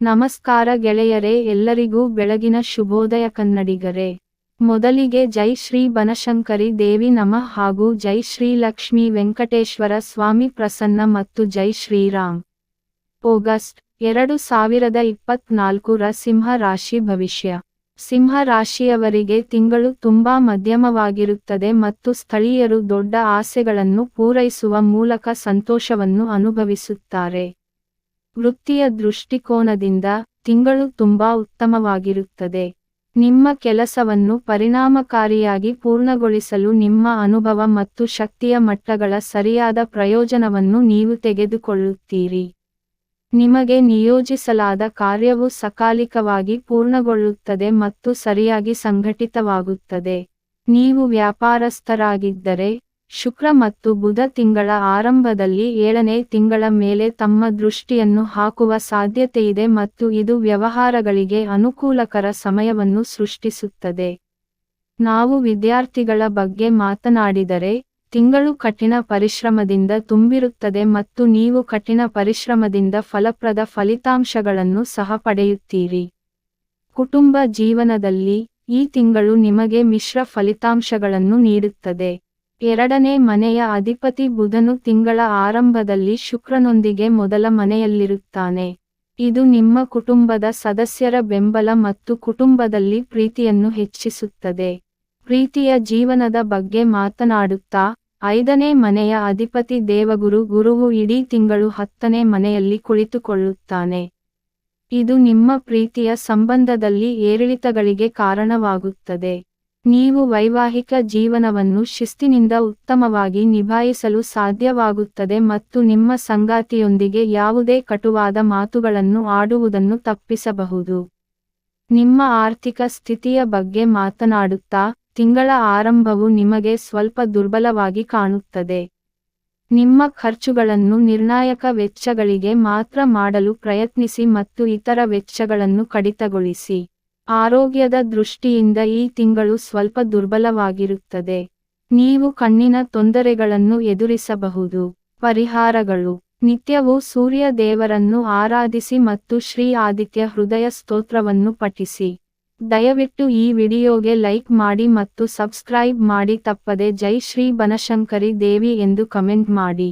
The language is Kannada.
ನಮಸ್ಕಾರ ಗೆಳೆಯರೇ, ಎಲ್ಲರಿಗೂ ಬೆಳಗಿನ ಶುಭೋದಯ ಕನ್ನಡಿಗರೇ. ಮೊದಲಿಗೆ ಜೈ ಶ್ರೀ ಬನಶಂಕರಿ ದೇವಿ ನಮಃ ಹಾಗೂ ಜೈ ಶ್ರೀ ಲಕ್ಷ್ಮೀ ವೆಂಕಟೇಶ್ವರ ಸ್ವಾಮಿ ಪ್ರಸನ್ನ ಮತ್ತು ಜೈ ಶ್ರೀರಾಮ್ ಆಗಸ್ಟ್ ಎರಡು ಸಾವಿರದ ಇಪ್ಪತ್ನಾಲ್ಕು ರ ಸಿಂಹ ರಾಶಿ ಭವಿಷ್ಯ. ಸಿಂಹ ರಾಶಿಯವರಿಗೆ ತಿಂಗಳು ತುಂಬಾ ಮಧ್ಯಮವಾಗಿರುತ್ತದೆ ಮತ್ತು ಸ್ಥಳೀಯರು ದೊಡ್ಡ ಆಸೆಗಳನ್ನು ಪೂರೈಸುವ ಮೂಲಕ ಸಂತೋಷವನ್ನು ಅನುಭವಿಸುತ್ತಾರೆ. ವೃತ್ತಿಯ ದೃಷ್ಟಿಕೋನದಿಂದ ತಿಂಗಳು ತುಂಬಾ ಉತ್ತಮವಾಗಿರುತ್ತದೆ. ನಿಮ್ಮ ಕೆಲಸವನ್ನು ಪರಿಣಾಮಕಾರಿಯಾಗಿ ಪೂರ್ಣಗೊಳಿಸಲು ನಿಮ್ಮ ಅನುಭವ ಮತ್ತು ಶಕ್ತಿಯ ಮಟ್ಟಗಳ ಸರಿಯಾದ ಪ್ರಯೋಜನವನ್ನು ನೀವು ತೆಗೆದುಕೊಳ್ಳುತ್ತೀರಿ. ನಿಮಗೆ ನಿಯೋಜಿಸಲಾದ ಕಾರ್ಯವು ಸಕಾಲಿಕವಾಗಿ ಪೂರ್ಣಗೊಳ್ಳುತ್ತದೆ ಮತ್ತು ಸರಿಯಾಗಿ ಸಂಘಟಿತವಾಗುತ್ತದೆ. ನೀವು ವ್ಯಾಪಾರಸ್ಥರಾಗಿದ್ದರೆ ಶುಕ್ರ ಮತ್ತು ಬುಧ ತಿಂಗಳ ಆರಂಭದಲ್ಲಿ ಏಳನೇ ತಿಂಗಳ ಮೇಲೆ ತಮ್ಮ ದೃಷ್ಟಿಯನ್ನು ಹಾಕುವ ಸಾಧ್ಯತೆಯಿದೆ ಮತ್ತು ಇದು ವ್ಯವಹಾರಗಳಿಗೆ ಅನುಕೂಲಕರ ಸಮಯವನ್ನು ಸೃಷ್ಟಿಸುತ್ತದೆ. ನಾವು ವಿದ್ಯಾರ್ಥಿಗಳ ಬಗ್ಗೆ ಮಾತನಾಡಿದರೆ, ತಿಂಗಳು ಕಠಿಣ ಪರಿಶ್ರಮದಿಂದ ತುಂಬಿರುತ್ತದೆ ಮತ್ತು ನೀವು ಕಠಿಣ ಪರಿಶ್ರಮದಿಂದ ಫಲಪ್ರದ ಫಲಿತಾಂಶಗಳನ್ನು ಸಹ ಪಡೆಯುತ್ತೀರಿ. ಕುಟುಂಬ ಜೀವನದಲ್ಲಿ ಈ ತಿಂಗಳು ನಿಮಗೆ ಮಿಶ್ರ ಫಲಿತಾಂಶಗಳನ್ನು ನೀಡುತ್ತದೆ. ಎರಡನೇ ಮನೆಯ ಅಧಿಪತಿ ಬುಧನು ತಿಂಗಳ ಆರಂಭದಲ್ಲಿ ಶುಕ್ರನೊಂದಿಗೆ ಮೊದಲ ಮನೆಯಲ್ಲಿರುತ್ತಾನೆ. ಇದು ನಿಮ್ಮ ಕುಟುಂಬದ ಸದಸ್ಯರ ಬೆಂಬಲ ಮತ್ತು ಕುಟುಂಬದಲ್ಲಿ ಪ್ರೀತಿಯನ್ನು ಹೆಚ್ಚಿಸುತ್ತದೆ. ಪ್ರೀತಿಯ ಜೀವನದ ಬಗ್ಗೆ ಮಾತನಾಡುತ್ತಾ, ಐದನೇ ಮನೆಯ ಅಧಿಪತಿ ದೇವಗುರು ಗುರುವು ಇಡೀ ತಿಂಗಳು ಹತ್ತನೇ ಮನೆಯಲ್ಲಿ ಕುಳಿತುಕೊಳ್ಳುತ್ತಾನೆ. ಇದು ನಿಮ್ಮ ಪ್ರೀತಿಯ ಸಂಬಂಧದಲ್ಲಿ ಏರಿಳಿತಗಳಿಗೆ ಕಾರಣವಾಗುತ್ತದೆ. ನೀವು ವೈವಾಹಿಕ ಜೀವನವನ್ನು ಶಿಸ್ತಿನಿಂದ ಉತ್ತಮವಾಗಿ ನಿಭಾಯಿಸಲು ಸಾಧ್ಯವಾಗುತ್ತದೆ ಮತ್ತು ನಿಮ್ಮ ಸಂಗಾತಿಯೊಂದಿಗೆ ಯಾವುದೇ ಕಟುವಾದ ಮಾತುಗಳನ್ನು ಆಡುವುದನ್ನು ತಪ್ಪಿಸಬಹುದು. ನಿಮ್ಮ ಆರ್ಥಿಕ ಸ್ಥಿತಿಯ ಬಗ್ಗೆ ಮಾತನಾಡುತ್ತಾ, ತಿಂಗಳ ಆರಂಭವು ನಿಮಗೆ ಸ್ವಲ್ಪ ದುರ್ಬಲವಾಗಿ ಕಾಣುತ್ತದೆ. ನಿಮ್ಮ ಖರ್ಚುಗಳನ್ನು ನಿರ್ಣಾಯಕ ವೆಚ್ಚಗಳಿಗೆ ಮಾತ್ರ ಮಾಡಲು ಪ್ರಯತ್ನಿಸಿ ಮತ್ತು ಇತರ ವೆಚ್ಚಗಳನ್ನು ಕಡಿತಗೊಳಿಸಿ. ಆರೋಗ್ಯದ ದೃಷ್ಟಿಯಿಂದ ಈ ತಿಂಗಳು ಸ್ವಲ್ಪ ದುರ್ಬಲವಾಗಿರುತ್ತದೆ. ನೀವು ಕಣ್ಣಿನ ತೊಂದರೆಗಳನ್ನು ಎದುರಿಸಬಹುದು. ಪರಿಹಾರಗಳು. ನಿತ್ಯವೂ ಸೂರ್ಯ ದೇವರನ್ನು ಆರಾಧಿಸಿ ಮತ್ತು ಶ್ರೀ ಆದಿತ್ಯ ಹೃದಯ ಸ್ತೋತ್ರವನ್ನು ಪಠಿಸಿ. ದಯವಿಟ್ಟು ಈ ವಿಡಿಯೋಗೆ ಲೈಕ್ ಮಾಡಿ ಮತ್ತು ಸಬ್ಸ್ಕ್ರೈಬ್ ಮಾಡಿ ತಪ್ಪದೆ ಜೈ ಶ್ರೀ ಬನಶಂಕರಿ ದೇವಿ ಎಂದು ಕಮೆಂಟ್ ಮಾಡಿ.